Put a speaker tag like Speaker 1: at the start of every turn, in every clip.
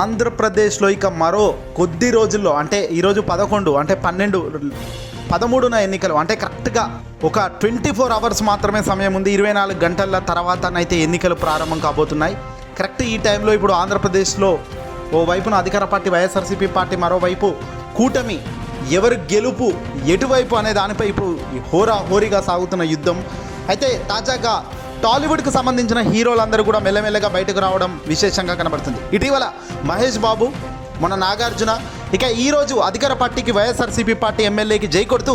Speaker 1: ఆంధ్రప్రదేశ్లో ఇక మరో కొద్ది రోజుల్లో అంటే ఈరోజు పదకొండు అంటే పన్నెండు పదమూడున ఎన్నికలు అంటే కరెక్ట్గా ఒక ట్వంటీ ఫోర్ అవర్స్ మాత్రమే సమయం ఉంది. ఇరవై నాలుగు గంటల తర్వాతనైతే ఎన్నికలు ప్రారంభం కాబోతున్నాయి. కరెక్ట్ ఈ టైంలో ఇప్పుడు ఆంధ్రప్రదేశ్లో ఓ వైపున అధికార పార్టీ వైఎస్ఆర్సీపీ పార్టీ మరోవైపు కూటమి ఎవరు గెలుపు ఎటువైపు అనే దానిపై ఇప్పుడు హోరా హోరీగా సాగుతున్న యుద్ధం. అయితే తాజాగా టాలీవుడ్కి సంబంధించిన హీరోలందరూ కూడా మెల్లమెల్లగా బయటకు రావడం విశేషంగా కనబడుతుంది. ఇటీవల మహేష్ బాబు మన నాగార్జున ఇక ఈరోజు అధికార పార్టీకి వైఎస్ఆర్సీపీ పార్టీ ఎమ్మెల్యేకి జై కొడుతూ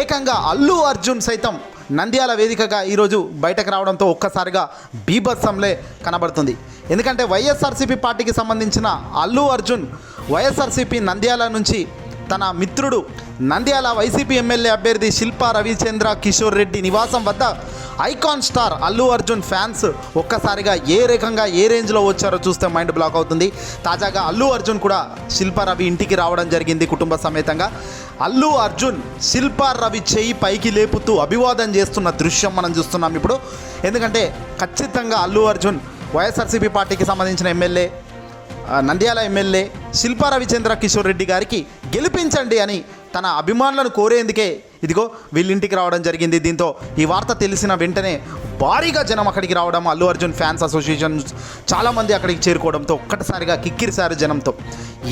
Speaker 1: ఏకంగా అల్లు అర్జున్ సైతం నంద్యాల వేదికగా ఈరోజు బయటకు రావడంతో ఒక్కసారిగా బీభత్సంలే కనబడుతుంది. ఎందుకంటే వైఎస్ఆర్సీపీ పార్టీకి సంబంధించిన అల్లు అర్జున్ వైఎస్ఆర్సీపీ నంద్యాల నుంచి తన మిత్రుడు నంద్యాల వైసీపీ ఎమ్మెల్యే అభ్యర్థి శిల్పా రవిచంద్ర కిషోర్ రెడ్డి నివాసం వద్ద icon star Allu Arjun fans ఒక్కసారిగా ఏ రకంగా ఏ రేంజ్లో వచ్చారో చూస్తే మైండ్ బ్లాక్ అవుతుంది. తాజాగా అల్లు అర్జున్ కూడా శిల్పా రవి ఇంటికి రావడం జరిగింది కుటుంబ సమేతంగా. అల్లు అర్జున్ శిల్పా రవి చేయి పైకి లేపుతూ అభివాదం చేస్తున్న దృశ్యం మనం చూస్తున్నాం ఇప్పుడు. ఎందుకంటే ఖచ్చితంగా అల్లు అర్జున్ వైఎస్ఆర్సీపీ పార్టీకి సంబంధించిన ఎమ్మెల్యే నంద్యాల ఎమ్మెల్యే శిల్పా రవిచంద్ర కిషోర్ రెడ్డి గారికి గెలిపించండి అని తన అభిమానులను కోరేందుకే ఇదిగో వీళ్ళింటికి రావడం జరిగింది. దీంతో ఈ వార్త తెలిసిన వెంటనే భారీగా జనం అక్కడికి రావడం అల్లు అర్జున్ ఫ్యాన్స్ అసోసియేషన్ చాలామంది అక్కడికి చేరుకోవడంతో ఒక్కటిసారిగా కిక్కిరిసారి జనంతో.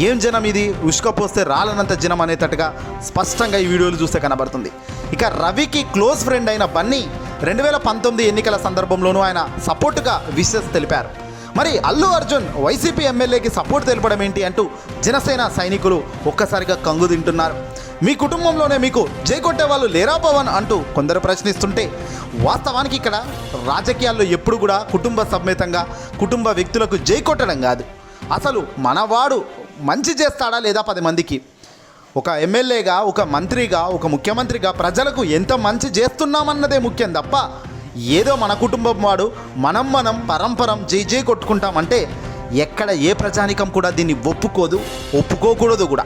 Speaker 1: ఏం జనం ఇది? ఉష్కపోస్తే రాలనంత జనం అనేటట్టుగా స్పష్టంగా ఈ వీడియోలు చూస్తే కనబడుతుంది. ఇక రవికి క్లోజ్ ఫ్రెండ్ అయిన బన్నీ రెండు వేల పంతొమ్మిది ఎన్నికల సందర్భంలోనూ ఆయన సపోర్టుగా విషెస్ తెలిపారు. మరి అల్లు అర్జున్ వైసీపీ ఎమ్మెల్యేకి సపోర్ట్ తెలపడం ఏంటి అంటూ జనసేన సైనికులు ఒక్కసారిగా కంగు తింటున్నారు. మీ కుటుంబంలోనే మీకు జైకొట్టే వాళ్ళు లేరా పవన్ అంటూ కొందరు ప్రశ్నిస్తుంటే వాస్తవానికి ఇక్కడ రాజకీయాల్లో ఎప్పుడు కూడా కుటుంబ సమేతంగా కుటుంబ వ్యక్తులకు జై కొట్టడం కాదు. అసలు మనవాడు మంచి చేస్తాడా లేదా పది మందికి? ఒక ఎమ్మెల్యేగా ఒక మంత్రిగా ఒక ముఖ్యమంత్రిగా ప్రజలకు ఎంత మంచి చేస్తున్నామన్నదే ముఖ్యం తప్ప ఏదో మన కుటుంబం వాడు మనం మనం పరంపరం జై జై కొట్టుకుంటామంటే ఎక్కడ ఏ ప్రజానికం కూడా దీన్ని ఒప్పుకోదు ఒప్పుకోకూడదు కూడా.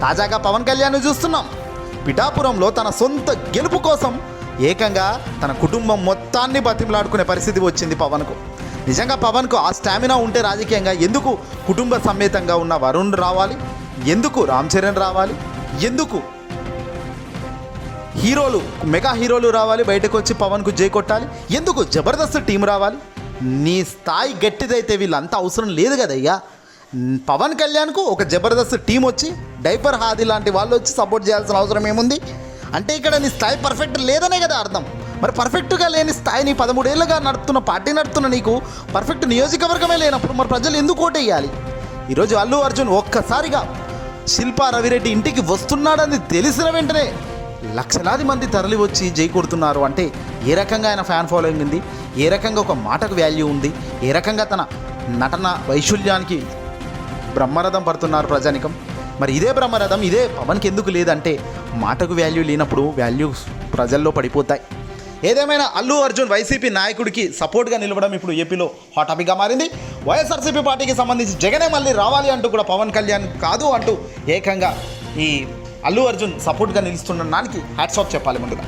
Speaker 1: తాజాగా పవన్ కళ్యాణ్ చూస్తున్నాం. పిఠాపురంలో తన సొంత గెలుపు కోసం ఏకంగా తన కుటుంబం మొత్తాన్ని బతిమలాడుకునే పరిస్థితి వచ్చింది పవన్కు. నిజంగా పవన్కు ఆ స్టామినా ఉంటే రాజకీయంగా ఎందుకు కుటుంబ సమేతంగా ఉన్న వరుణ్ రావాలి? ఎందుకు రామ్ చరణ్ రావాలి? ఎందుకు హీరోలు మెగా హీరోలు రావాలి బయటకు వచ్చి పవన్కు జై కొట్టాలి. ఎందుకు జబర్దస్త్ టీం రావాలి? నీ స్థాయి గట్టిదైతే వీళ్ళంతా అవసరం లేదు కదయ్యా. పవన్ కళ్యాణ్కు ఒక జబర్దస్త్ టీం వచ్చి డైపర్ హాది లాంటి వాళ్ళు వచ్చి సపోర్ట్ చేయాల్సిన అవసరం ఏముంది? అంటే ఇక్కడ నీ స్థాయి పర్ఫెక్ట్ లేదనే కదా అర్థం. మరి పర్ఫెక్ట్గా లేని స్థాయిని పదమూడేళ్ళుగా నడుపుతున్న పార్టీ నడుపుతున్న నీకు పర్ఫెక్ట్ నియోజకవర్గమే లేనప్పుడు మరి ప్రజలు ఎందుకు ఓటేయాలి? ఈరోజు అల్లు అర్జున్ ఒక్కసారిగా శిల్పా రవిరెడ్డి ఇంటికి వస్తున్నాడని తెలిసిన వెంటనే లక్షలాది మంది తరలి వచ్చి జై కొడుతున్నారు అంటే ఏ రకంగా ఆయన ఫ్యాన్ ఫాలోయింగ్ ఉంది? ఏ రకంగా ఒక మాటకు వాల్యూ ఉంది? ఏ రకంగా తన నటన వైశల్యానికి బ్రహ్మరథం పడుతున్నారు ప్రజానికం? మరి ఇదే బ్రహ్మరథం ఇదే పవన్కి ఎందుకు లేదంటే మాటకు వాల్యూ లేనప్పుడు వాల్యూ ప్రజల్లో పడిపోతాయి. ఏదేమైనా అల్లు అర్జున్ వైసీపీ నాయకుడికి సపోర్ట్గా నిలవడం ఇప్పుడు ఏపీలో హాట్ టాపిక్గా మారింది. వైఎస్ఆర్సీపీ పార్టీకి సంబంధించి జగనే మళ్ళీ రావాలి అంటూ కూడా పవన్ కళ్యాణ్ కాదు అంటూ ఏకంగా ఈ అల్లు అర్జున్ సపోర్ట్గా నిలుస్తున్న దానికి హ్యాట్స్ ఆఫ్ చెప్పాలి ముందుగా.